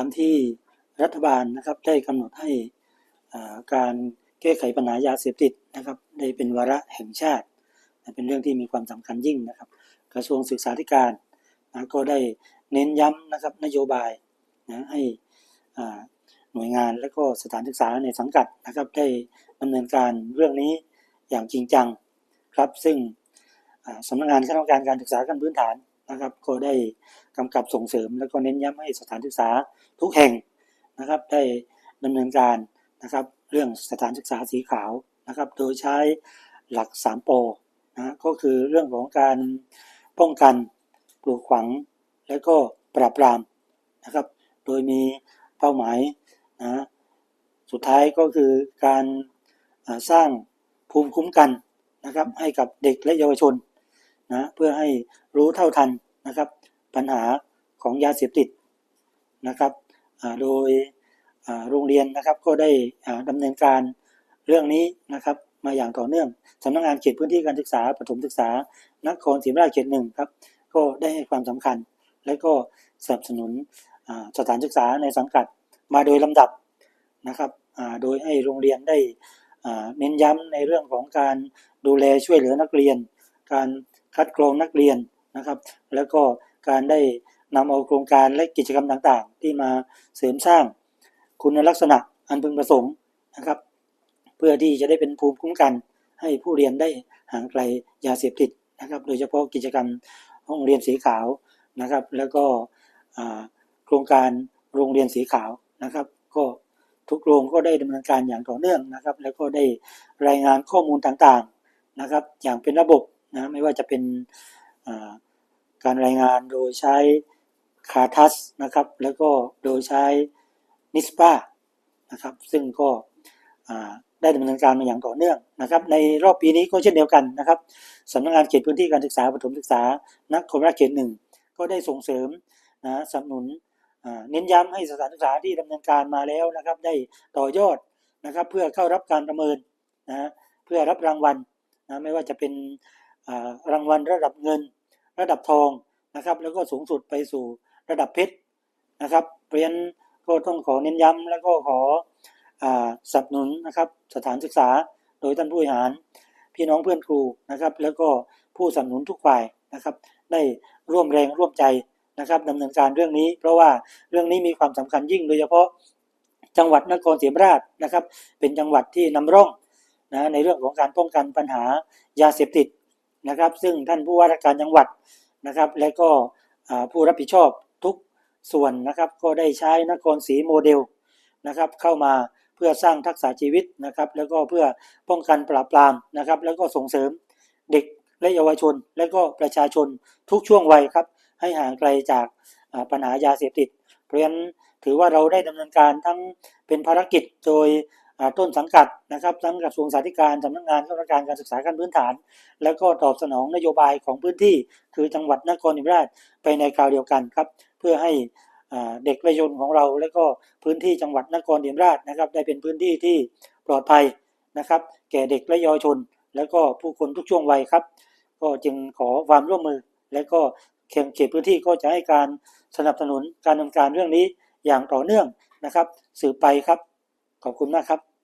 ามที่รัฐบาลนะครับได้กำหนดให้การแก้ไขปัญหายาเสพติดนะครับได้เป็นวาระแห่งชาติ เป็นเรื่องที่มีความสำคัญยิ่งนะครับ กระทรวงศึกษาธิการนะก็ได้เน้นย้ำนะครับนโยบายนะให้หน่วยงานและก็สถานศึกษาในสังกัดนะครับได้ดำเนินการเรื่องนี้อย่างจริงจังครับ ซึ่งสำนักงานคณะกรรมการการศึกษาขั้นพื้นฐาน นะครับ ก็ได้กำกับส่งเสริม และก็เน้นย้ำให้สถานศึกษาทุกแห่งนะครับ ได้ดำเนินการนะครับ เรื่องสถานศึกษาสีขาวนะครับ โดยใช้หลัก3ปนะก็คือเรื่องของการป้องกันปลูกฝังและก็ปราบปรามนะครับ โดยมีเป้าหมายนะสุดท้ายก็คือการสร้างภูมิคุ้มกันนะครับ ให้กับเด็กและเยาวชน นะเพื่อให้รู้เท่าทันนะครับ ปัญหาของยาเสพติดนะครับโดยโรงเรียนนะครับก็ได้อ่าดำเนินการเรื่องนี้นะครับมาอย่างต่อเนื่องสำนักงานเขตพื้นที่การศึกษาประถมศึกษานครศรีธรรมราชเขตหนึ่งครับก็ได้ให้ความสำคัญ และก็สนับสนุนสถานศึกษาในสังกัดมาโดยลำดับนะครับโดยให้โรงเรียนได้เน้นย้ำในเรื่องของการดูแลช่วยเหลือนักเรียน การ คัดกรองนักเรียนนะครับ แล้วก็การได้นำเอาโครงการและกิจกรรมต่างๆ ที่มาเสริมสร้างคุณลักษณะอันพึงประสงค์นะครับ เพื่อที่จะได้เป็นภูมิคุ้มกัน ให้ผู้เรียนได้ห่างไกลยาเสพติดนะครับ โดยเฉพาะกิจกรรมห้องเรียนสีขาวนะครับ แล้วก็โครงการโรงเรียนสีขาวนะครับ ก็ทุกโรงก็ได้ดำเนินการอย่างต่อเนื่องนะครับ แล้วก็ได้รายงานข้อมูลต่างๆนะครับ อย่างเป็นระบบ นะไม่ว่าจะเป็นการรายงานโดยใช้คาทัสนะครับแล้วก็โดยใช้นิสปานะครับซึ่งก็ได้ดำเนินการมาอย่างต่อเนื่องนะครับในรอบปีนี้ก็เช่นเดียวกันนะครับสำนักงานเขตพื้นที่การศึกษาประถมศึกษานครราชเขตหนึ่งก็ได้ส่งเสริมนะสนับสนุนเน้นย้ำให้สถานศึกษาที่ดำเนินการมาแล้วนะครับได้ต่อยอดนะครับเพื่อเข้ารับการประเมินนะเพื่อรับรางวัลนะไม่ว่าจะเป็น รางวัลระดับเงิน ระดับทองนะครับ แล้วก็สูงสุดไปสู่ระดับเพชรนะครับ เพราะฉะนั้นก็ต้องขอเน้นย้ำแล้วก็ขอสนับสนุนนะครับสถานศึกษาโดยท่านผู้บริหาร พี่น้องเพื่อนครูนะครับ แล้วก็ผู้สนับสนุนทุกฝ่ายนะครับ ได้ร่วมแรงร่วมใจนะครับดำเนินการเรื่องนี้ เพราะว่าเรื่องนี้มีความสำคัญยิ่งโดยเฉพาะจังหวัดนครศรีธรรมราชนะครับ เป็นจังหวัดที่นำร่องนะในเรื่องของการป้องกันปัญหายาเสพติด นะครับ ซึ่งท่านผู้ว่าราชการจังหวัดนะครับ และก็ผู้รับผิดชอบทุกส่วนนะครับ ก็ได้ใช้นครศรีโมเดลนะครับ เข้ามาเพื่อสร้างทักษะชีวิตนะครับ แล้วก็เพื่อป้องกันปราบปรามนะครับ แล้วก็ส่งเสริมเด็กและเยาวชน และก็ประชาชนทุกช่วงวัยครับ ให้ห่างไกลจากปัญหายาเสพติด เพราะฉะนั้นถือว่าเราได้ดำเนินการทั้งเป็นภารกิจโดย ต้นสังกัดนะครับทั้งกระทรวงสาธารณสุขสำนักงานคณะกรรมการการศึกษาขั้นพื้นฐาน แล้วก็ตอบสนองนโยบายของพื้นที่ คือจังหวัดนครศรีธรรมราชไปในคราวเดียวกันครับ เพื่อให้เด็กและเยาวชนของเรา และก็พื้นที่จังหวัดนครศรีธรรมราชนะครับ ได้เป็นพื้นที่ที่ปลอดภัยนะครับ แก่เด็กและเยาวชน แล้วก็ผู้คนทุกช่วงวัยครับ ก็จึงขอความร่วมมือ และก็เขตเขตพื้นที่ก็จะให้การสนับสนุนการดำเนินการเรื่องนี้อย่างต่อเนื่องนะครับ สืบไปครับ ขอบคุณมากครับ